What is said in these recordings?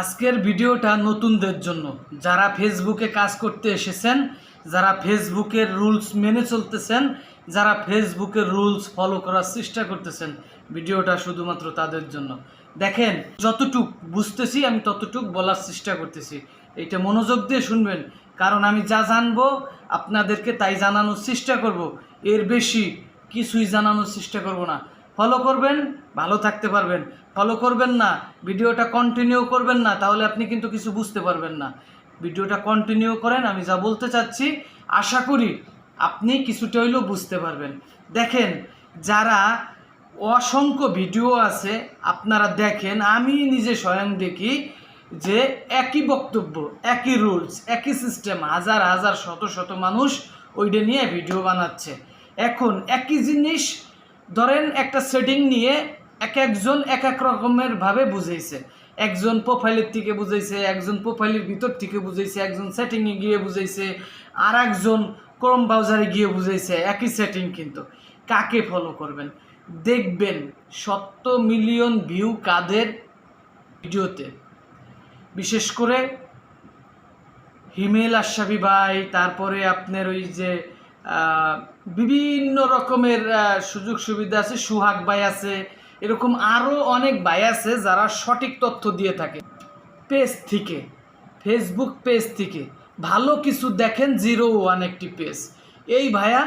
আজকের ভিডিওটা নতুনদের জন্য। যারা ফেসবুকে কাজ করতে এসেছেন, যারা ফেসবুকের রুলস মেনে চলতেছেন, যারা ফেসবুকের রুলস ফলো করার চেষ্টা করতেছেন, ভিডিওটা শুধুমাত্র তাদের জন্য। দেখেন, যতটুক বুঝতেছি, আমি ততটুক বলার চেষ্টা করতেছি। এটা মনোযোগ দিয়ে শুনবেন, কারণ আমি যা জানব আপনাদেরকে তাই জানানোর চেষ্টা করব। এর বেশি কিছুই জানানোর চেষ্টা করব না। ফলো করবেন, ভালো থাকতে পারবেন। ফলো করবেন না, ভিডিওটা কন্টিনিউ করবেন না, তাহলে আপনি কিন্তু কিছু বুঝতে পারবেন না। ভিডিওটা কন্টিনিউ করেন, আমি যা বলতে চাচ্ছি, আশা করি আপনি কিছুটা হইলেও বুঝতে পারবেন। দেখেন, যারা অসংখ্য ভিডিও আছে, আপনারা দেখেন, আমি নিজে স্বয়ং দেখি যে একই বক্তব্য, একই রুলস একই সিস্টেম হাজার হাজার, শত শত মানুষ ওইটা নিয়ে ভিডিও বানাচ্ছে। এখন একই জিনিস ধরেন একটা সেটিং নিয়ে এক একজন এক এক রকমের ভাবে বুঝাইছে। একজন প্রোফাইলের থেকে বুঝাইছে, একজন প্রোফাইলের ভিতর থেকে বুঝাইছে, একজন সেটিংয়ে গিয়ে বুঝাইছে আর একজন ক্রোম ব্রাউজারে গিয়ে বুঝাইছে, একই সেটিং কিন্তু। কাকে ফলো করবেন? দেখবেন সত্তর মিলিয়ন ভিউ কাদের ভিডিওতে। বিশেষ করে হিমেল আশাবি ভাই, তারপরে আপনার ওই যে বিভিন্ন রকমের সুযোগ সুবিধা আছে, সুহাগ ভাই আছে, এরকম আরও অনেক ভাই আছে যারা সঠিক তথ্য দিয়ে থাকে। পেজ থেকে ফেসবুক পেজ থেকে, ভালো কিছু দেখেন জিরো ওয়ান একটি পেজ। এই ভাইয়া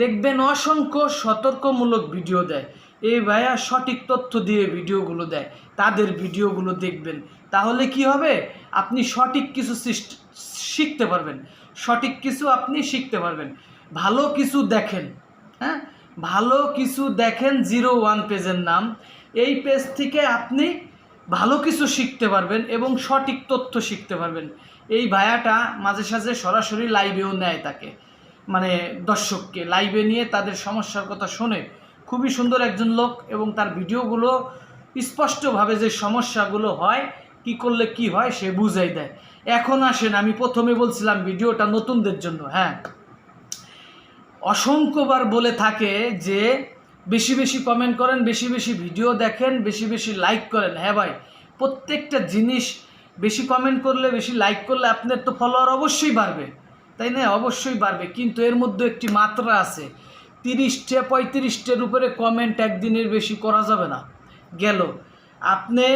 দেখবেন অসংখ্য সতর্কমূলক ভিডিও দেয়। এই ভাইয়া সঠিক তথ্য দিয়ে ভিডিওগুলো দেয়, তাদের ভিডিওগুলো দেখবেন। তাহলে কি হবে? আপনি সঠিক কিছু শিখতে পারবেন। সঠিক কিছু আপনি শিখতে পারবেন। ভালো কিছু দেখেন হ্যাঁ? ভালো কিছু দেখেন জিরো ওয়ান পেজের নাম। এই পেজ থেকে আপনি ভালো কিছু শিখতে পারবেন এবং সঠিক তথ্য শিখতে পারবেন। এই ভায়াটা মাঝে সাঝে সরাসরি লাইভেও নেয় তাকে। মানে দর্শককে লাইভে নিয়ে তাদের সমস্যার কথা শোনে। খুবই সুন্দর একজন লোক এবং তার ভিডিওগুলো স্পষ্টভাবে যে সমস্যাগুলো হয়, কি করলে কি হয় সে বুঝাই দেয়। এখন আসেন, আমি প্রথমে বলছিলাম ভিডিওটা নতুনদের জন্য হ্যাঁ? অসংখ্যবার বলে থাকে যে বেশি বেশি কমেন্ট করেন, বেশি বেশি ভিডিও দেখেন, বেশি বেশি লাইক করেন। হ্যাঁ ভাই, প্রত্যেকটা জিনিস বেশি কমেন্ট করলে, বেশি লাইক করলে আপনার তো ফলোয়ার অবশ্যই বাড়বে। তাই না? অবশ্যই বাড়বে। কিন্তু এর মধ্যে একটি মাত্রা আছে। তিরিশটা, পঁয়ত্রিশটার উপরে কমেন্ট একদিনের বেশি করা যাবে না। গেল। আপনি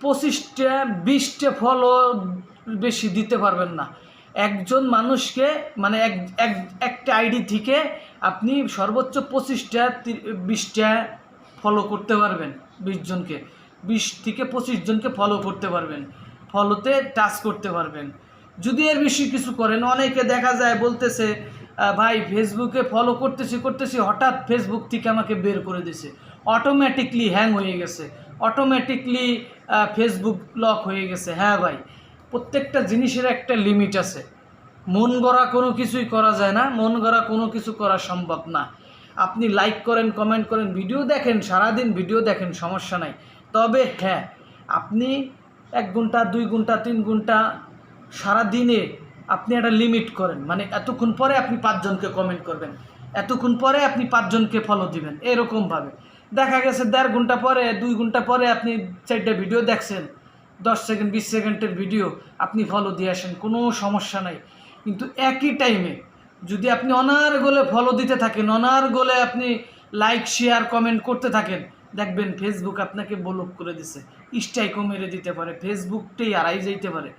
পঁচিশটা, বিশটা ফলো বেশি দিতে পারবেন না। একজন মানুষকে মানে এক এক, একটা আইডি থেকে আপনি সর্বোচ্চ পঁচিশটা বিশটা ফলো করতে পারবেন, বিশ জনকে। বিশ থেকে পঁচিশ জনকে ফলো করতে পারবেন ফলোতে টাচ করতে পারবেন। যদি এর বেশি কিছু করেন, অনেকে দেখা যায় বলতেছে ভাই, ফেসবুকে ফলো করতেছি করতেছি, হঠাৎ ফেসবুক থেকে আমাকে বের করে দিছে। অটোমেটিকলি হ্যাং হয়ে গেছে। অটোমেটিকলি ফেসবুক লক হয়ে গেছে। হ্যাঁ ভাই। প্রত্যেকটা জিনিসের একটা লিমিট আছে। মন গড়া কোনো কিছুই করা যায় না, মন গড়া কোনো কিছু করা সম্ভব না। আপনি লাইক করেন কমেন্ট করেন ভিডিও দেখেন, সারাদিন ভিডিও দেখেন, সমস্যা নাই। তবে হ্যাঁ আপনি এক ঘণ্টা, দুই ঘণ্টা, তিন ঘণ্টা সারা দিনে আপনি একটা লিমিট করেন। মানে এতক্ষণ পরে আপনি পাঁচজনকে কমেন্ট করবেন। এতক্ষণ পরে আপনি পাঁচজনকে ফলো দিবেন। এরকমভাবে। দেখা গেছে দেড় ঘণ্টা পরে, দুই ঘণ্টা পরে আপনি চারটা ভিডিও দেখছেন। দশ সেকেন্ড, বিশ সেকেন্ডের ভিডিও আপনি ফলো দিয়ে আসেন, কোনো সমস্যা নাই। কিন্তু একই টাইমে যদি আপনি অনার গোলে ফলো দিতে থাকেন, অনার গোলে আপনি লাইক শেয়ার কমেন্ট করতে থাকেন, দেখবেন ফেসবুক আপনাকে ব্লক করে দিছে। স্ট্রাইকও মেরে দিতে পারে ফেসবুকটাই আড়াই যাইতে পারে।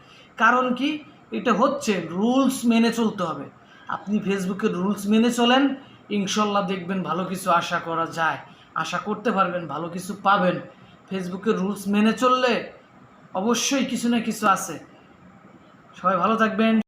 কারণ কি? এটা হচ্ছে রুলস মেনে চলতে হবে। আপনি ফেসবুকের রুলস মেনে চলেন, ইনশাল্লাহ দেখবেন ভালো কিছু আশা করা যায়। আশা করতে পারবেন, ভালো কিছু পাবেন। ফেসবুকের রুলস মেনে চললে অবশ্যই কিছু না কিছু আছে। সবাই ভালো থাকবেন।